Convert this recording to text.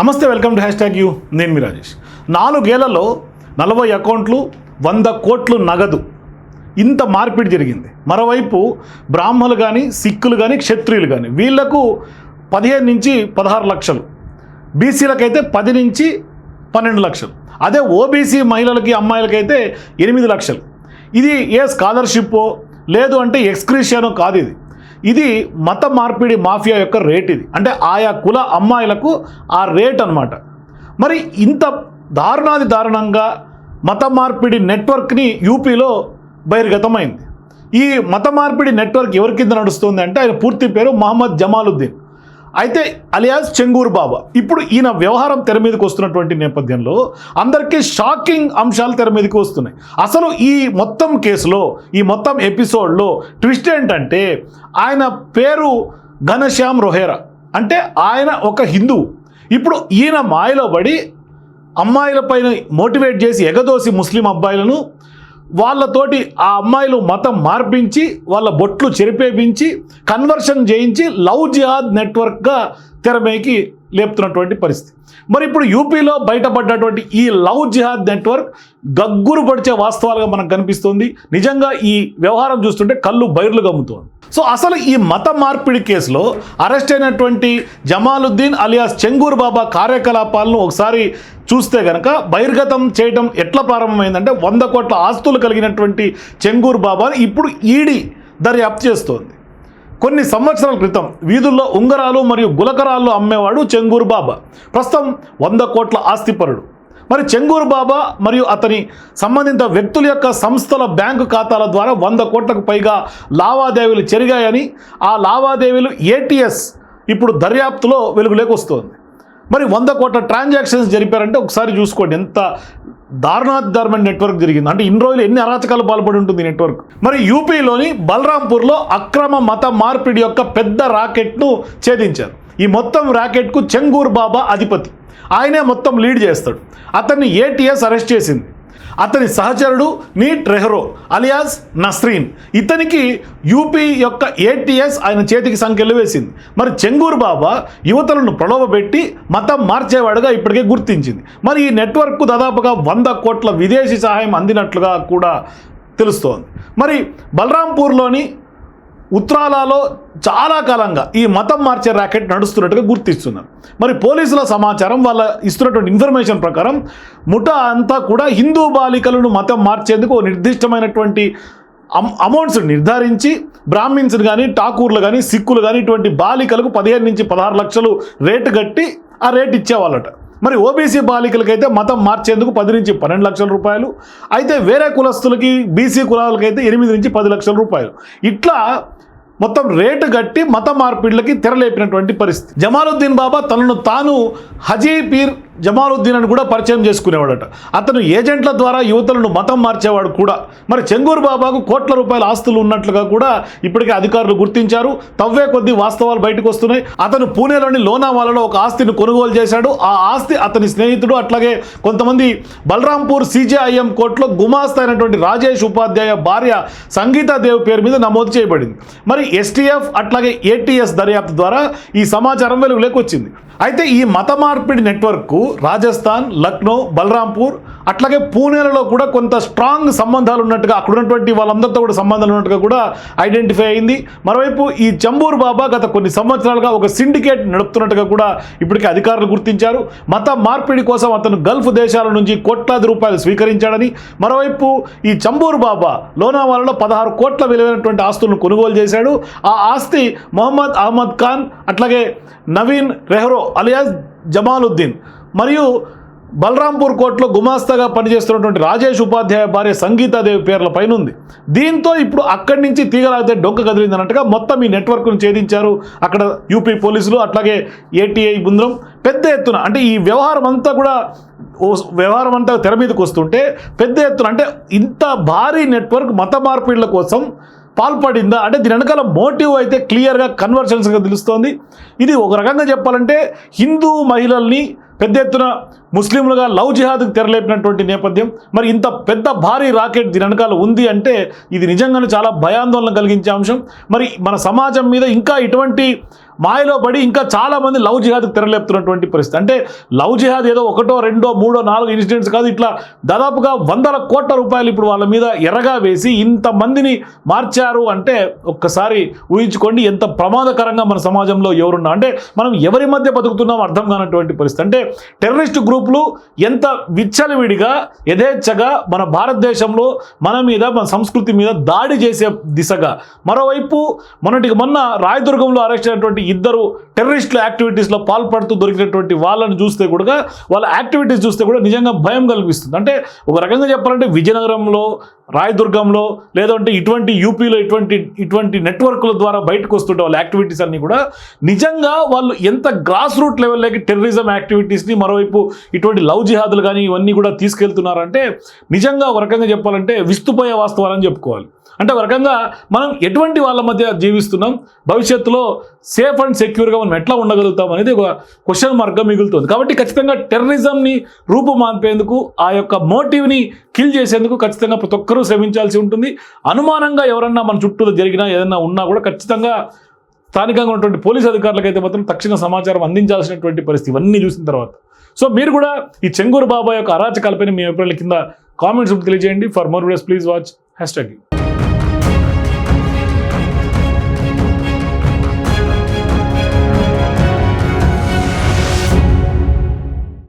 నమస్తే welcome to hashtag you. నేను మీ రాజేష్. నాలుగేళ్ళలో నలభై అకౌంట్లు వంద కోట్లు నగదు. ఇంత మార్పిడి జరిగింది. మరోవైపు బ్రాహ్మణులు కానీ సిక్కులు కానీ క్షత్రియులు కానీ వీళ్ళకు పదిహేను నుంచి పదహారు లక్షలు. బీసీలకైతే పది నుంచి పన్నెండు లక్షలు. అదే ఓబీసీ మహిళలకి అమ్మాయిలకైతే ఎనిమిది లక్షలు. ఇది ఏ స్కాలర్షిప్పో లేదు అంటే ఎక్స్క్రిషియనో కాదు ఇది. ఇది మత మార్పిడి మాఫియా యొక్క రేట్ ఇది. అంటే ఆయా కుల అమ్మాయిలకు ఆ రేట్ అన్నమాట. మరి ఇంత దారుణాది దారుణంగా మత మార్పిడి నెట్వర్క్ని యూపీలో బహిర్గతమైంది. ఈ మత మార్పిడి నెట్వర్క్ ఎవరి కింద నడుస్తుంది అంటే ఆయన పూర్తి పేరు మహమ్మద్ జమాలుద్దీన్. అయితే అలియాస్ చెంగూరు బాబా. ఇప్పుడు ఈయన వ్యవహారం తెర మీదకి వస్తున్నటువంటి నేపథ్యంలో అందరికీ షాకింగ్ అంశాలు తెర మీదకి వస్తున్నాయి. అసలు ఈ మొత్తం కేసులో ఈ మొత్తం ఎపిసోడ్లో ట్విస్ట్ ఏంటంటే ఆయన పేరు ఘనశ్యామ్ రొహేరా. అంటే ఆయన ఒక హిందువు ఇప్పుడు ఈయన మాయలో పడి అమ్మాయిలపైన మోటివేట్ చేసి ఎగదోసి ముస్లిం అబ్బాయిలను వాళ్ళతోటి ఆ అమ్మాయిలు మతం మార్పించి వాళ్ళ బొట్లు చెరిపేపించి కన్వర్షన్ చేయించి లవ్ జిహాద్ నెట్వర్క్గా తెరమేకి లేపుతున్నటువంటి పరిస్థితి. మరి ఇప్పుడు యూపీలో బయటపడ్డటువంటి ఈ లవ్ జిహాద్ నెట్వర్క్ గగ్గురు పడిచే వాస్తవాలుగా మనకు కనిపిస్తుంది. నిజంగా ఈ వ్యవహారం చూస్తుంటే కళ్ళు బైర్లు గమ్ముతోంది. సో అసలు ఈ మత మార్పిడి కేసులో అరెస్ట్ అయినటువంటి జమాలుద్దీన్ అలియాస్ చెంగూర్ బాబా కార్యకలాపాలను ఒకసారి చూస్తే కనుక బహిర్గతం చేయడం ఎట్లా ప్రారంభమైందంటే వంద కోట్ల ఆస్తులు కలిగినటువంటి చెంగూర్ బాబాను ఇప్పుడు ఈడీ దర్యాప్తు చేస్తోంది. కొన్ని సంవత్సరాల క్రితం వీధుల్లో ఉంగరాలు మరియు గులకరాలు అమ్మేవాడు చెంగూరు బాబా. ప్రస్తుతం వంద కోట్ల ఆస్తిపరుడు. మరి చెంగూరు బాబా మరియు అతని సంబంధిత వ్యక్తుల యొక్క సంస్థల బ్యాంకు ఖాతాల ద్వారా వంద కోట్లకు పైగా లావాదేవీలు జరిగాయని ఆ లావాదేవీలు ఏటీఎస్ ఇప్పుడు దర్యాప్తులో వెలుగులోకి వస్తుంది. మరి వంద కోట్ల ట్రాన్సాక్షన్స్ జరిపారంటే ఒకసారి చూసుకోండి ఎంత దారుణాధారమైన నెట్వర్క్ జరిగింది. అంటే ఇన్ని రోజులు ఎన్ని అరాచకాలు పాల్పడి ఉంటుంది నెట్వర్క్ మరి యూపీలోని బలరాంపూర్లో అక్రమ మత మార్పిడి యొక్క పెద్ద రాకెట్ను ఛేదించారు. ఈ మొత్తం రాకెట్కు చెంగూర్ బాబా అధిపతి. ఆయనే మొత్తం లీడ్ చేస్తాడు. అతన్ని ఏటీఎస్ అరెస్ట్ చేసింది. అతని సహచరుడు నీట్ రెహ్రో అలియాస్ నస్రీన్. ఇతనికి యూపీ యొక్క ఏటీఎస్ ఆయన చేతికి సంఖ్యలు వేసింది. మరి చెంగూరు బాబా యువతలను ప్రలోభపెట్టి మతం మార్చేవాడుగా ఇప్పటికే గుర్తించింది. మరి ఈ నెట్వర్క్కు దాదాపుగా వంద కోట్ల విదేశీ సహాయం అందినట్లుగా కూడా తెలుస్తోంది. మరి బలరాంపూర్లోని ఉత్తరాలలో చాలా కాలంగా ఈ మతం మార్చే ర్యాకెట్ నడుస్తున్నట్టుగా గుర్తిస్తున్నారు. మరి పోలీసుల సమాచారం వాళ్ళ ఇస్తున్నటువంటి ఇన్ఫర్మేషన్ ప్రకారం ముఠా అంతా కూడా హిందూ బాలికలను మతం మార్చేందుకు ఓ నిర్దిష్టమైనటువంటి అమ్ అమౌంట్స్ నిర్ధారించి బ్రాహ్మిన్స్ కానీ ఠాకూర్లు కానీ సిక్కులు కానీ ఇటువంటి బాలికలకు పదిహేను నుంచి పదహారు లక్షలు రేటు కట్టి ఆ రేట్ ఇచ్చేవాళ్ళట. మరి ఓబీసీ బాలికలకైతే మతం మార్చేందుకు పది నుంచి పన్నెండు లక్షల రూపాయలు అయితే వేరే కులస్తులకి బీసీ కులాలకైతే ఎనిమిది నుంచి పది లక్షల రూపాయలు. ఇట్లా మొత్తం రేటు కట్టి మత మార్పిడ్లకి తెరలేపినటువంటి పరిస్థితి. జమాలుద్దీన్ బాబా తనను తాను హజీ పీర్ జమాలుద్దీన్ అని కూడా పరిచయం చేసుకునేవాడట. అతను ఏజెంట్ల ద్వారా యువతలను మతం మార్చేవాడు కూడా. మరి చెంగూరు బాబాకు కోట్ల రూపాయల ఆస్తులు ఉన్నట్లుగా కూడా ఇప్పటికే అధికారులు గుర్తించారు. తవ్వే కొద్ది వాస్తవాలు బయటకు వస్తున్నాయి. అతను పూణేలోని లోనావాలలో ఒక ఆస్తిని కొనుగోలు చేశాడు. ఆ ఆస్తి అతని స్నేహితుడు అట్లాగే కొంతమంది బలరాంపూర్ సిజేఐఎం కోర్టులో గుమాస్త అయినటువంటి రాజేష్ ఉపాధ్యాయ భార్య సంగీతాదేవ్ పేరు మీద నమోదు చేయబడింది. మరి ఎస్టీఎఫ్ అట్లాగే ఏటీఎస్ దర్యాప్తు ద్వారా ఈ సమాచారం వెలుగులోకి వచ్చింది. అయితే ఈ మత మార్పిడి నెట్వర్క్ రాజస్థాన్ లక్నో బలరాంపూర్ అట్లాగే పూణేలలో కూడా కొంత స్ట్రాంగ్ సంబంధాలు ఉన్నట్టుగా అక్కడ ఉన్నటువంటి వాళ్ళందరితో కూడా సంబంధాలు ఉన్నట్టుగా కూడా ఐడెంటిఫై అయింది. మరోవైపు ఈ చంబూర్ బాబా గత కొన్ని సంవత్సరాలుగా ఒక సిండికేట్ నడుపుతున్నట్టుగా కూడా ఇప్పటికే అధికారులు గుర్తించారు. మత మార్పిడి కోసం అతను గల్ఫ్ దేశాల నుంచి కోట్లాది రూపాయలు స్వీకరించాడని మరోవైపు ఈ చంబూర్ బాబా లోనావాలలో పదహారు కోట్ల విలువైనటువంటి ఆస్తులను కొనుగోలు చేశాడు. ఆ ఆస్తి మొహమ్మద్ అహ్మద్ ఖాన్ అట్లాగే నవీన్ రెహ్రో అలియాస్ జమాలుద్దీన్. మరియు బలరాంపూర్ కోర్టులో గుమాస్తాగా పనిచేస్తున్నటువంటి రాజేష్ ఉపాధ్యాయ భార్య సంగీతాదేవి పేర్ల పైన ఉంది దీంతో ఇప్పుడు అక్కడి నుంచి తీగలాగితే డొక్క కదిలిందన్నట్టుగా మొత్తం ఈ నెట్వర్క్ను ఛేదించారు. అక్కడ యూపీ పోలీసులు అట్లాగే ఏటీఐ బృందం పెద్ద ఎత్తున అంటే ఈ వ్యవహారం అంతా కూడా ఓ వ్యవహారం అంతా తెర మీదకి వస్తుంటే పెద్ద ఎత్తున అంటే ఇంత భారీ నెట్వర్క్ మత మార్పిడుల కోసం పాల్పడిందా? అంటే దీని వెనకాల మోటివ్ అయితే క్లియర్గా కన్వర్షన్స్గా తెలుస్తోంది. ఇది ఒక రకంగా చెప్పాలంటే హిందూ మహిళల్ని పెద్ద ఎత్తున ముస్లింలుగా లవ్ జిహాద్కి తెరలేపినటువంటి నేపథ్యం మరి ఇంత పెద్ద భారీ రాకెట్ దీని వెనకాల ఉంది అంటే ఇది నిజంగానే చాలా భయాందోళన కలిగించే అంశం. మరి మన సమాజం మీద ఇంకా ఇటువంటి మాయలో పడి ఇంకా చాలా మంది లవ్ జిహాద్కి తెరలేపుతున్నటువంటి పరిస్థితి. అంటే లవ్ జిహాద్ ఏదో ఒకటో రెండో మూడో నాలుగు ఇన్సిడెంట్స్ కాదు. ఇట్లా దాదాపుగా వందల కోట్ల రూపాయలు ఇప్పుడు వాళ్ళ మీద ఎర్రగా వేసి ఇంతమందిని మార్చారు అంటే ఒక్కసారి ఊహించుకోండి ఎంత ప్రమాదకరంగా మన సమాజంలో ఎవరున్నా. అంటే మనం ఎవరి మధ్య బతుకుతున్నాం అర్థం కానటువంటి పరిస్థితి. అంటే టెర్రరిస్ట్ గ్రూపులు ఎంత విచ్చలవిడిగా యథేచ్ఛగా మన భారతదేశంలో మన మీద మన సంస్కృతి మీద దాడి చేసే దిశగా. మరోవైపు మొన్నటికి మొన్న రాయదుర్గంలో అరెస్ట్ అయినటువంటి ఇద్దరు టెర్రరిస్టుల యాక్టివిటీస్లో పాల్పడుతూ దొరికినటువంటి వాళ్ళని చూస్తే కూడా వాళ్ళ యాక్టివిటీస్ చూస్తే కూడా నిజంగా భయం కల్పిస్తుంది అంటే ఒక రకంగా చెప్పాలంటే విజయనగరంలో రాయదుర్గంలో లేదంటే ఇటువంటి యూపీలో ఇటువంటి ఇటువంటి నెట్వర్క్ల ద్వారా బయటకు వస్తుంటే వాళ్ళ యాక్టివిటీస్ అన్నీ కూడా నిజంగా వాళ్ళు ఎంత గ్రాస్ రూట్ లెవెల్లోకి టెర్రరిజం యాక్టివిటీస్ని మరోవైపు ఇటువంటి లవ్ జిహాదులు కానీ ఇవన్నీ కూడా తీసుకెళ్తున్నారంటే నిజంగా ఒక రకంగా చెప్పాలంటే విస్తుపోయే వాస్తవాలని చెప్పుకోవాలి. అంటే ఒక రకంగా మనం ఎటువంటి వాళ్ళ మధ్య జీవిస్తున్నాం? భవిష్యత్తులో సేఫ్ అండ్ సెక్యూర్గా మనం ఎట్లా ఉండగలుగుతాం అనేది ఒక క్వశ్చన్ మార్క్గా మిగులుతుంది. కాబట్టి ఖచ్చితంగా టెర్రరిజంని రూపుమాంపేందుకు ఆ యొక్క మోటివ్ని కిల్ చేసేందుకు ఖచ్చితంగా ప్రతి ఒక్కరూ శ్రమించాల్సి ఉంటుంది. అనుమానంగా ఎవరన్నా మన చుట్టూ జరిగినా ఏదైనా ఉన్నా కూడా ఖచ్చితంగా స్థానికంగా ఉన్నటువంటి పోలీస్ అధికారులకైతే మాత్రం తక్షణ సమాచారం అందించాల్సినటువంటి పరిస్థితి ఇవన్నీ చూసిన తర్వాత. సో మీరు కూడా ఈ చెంగూరు బాబా యొక్క అరాచకాలపైన మీ అభిప్రాయాల కింద కామెంట్స్ తెలియజేయండి. For more videos please watch hashtag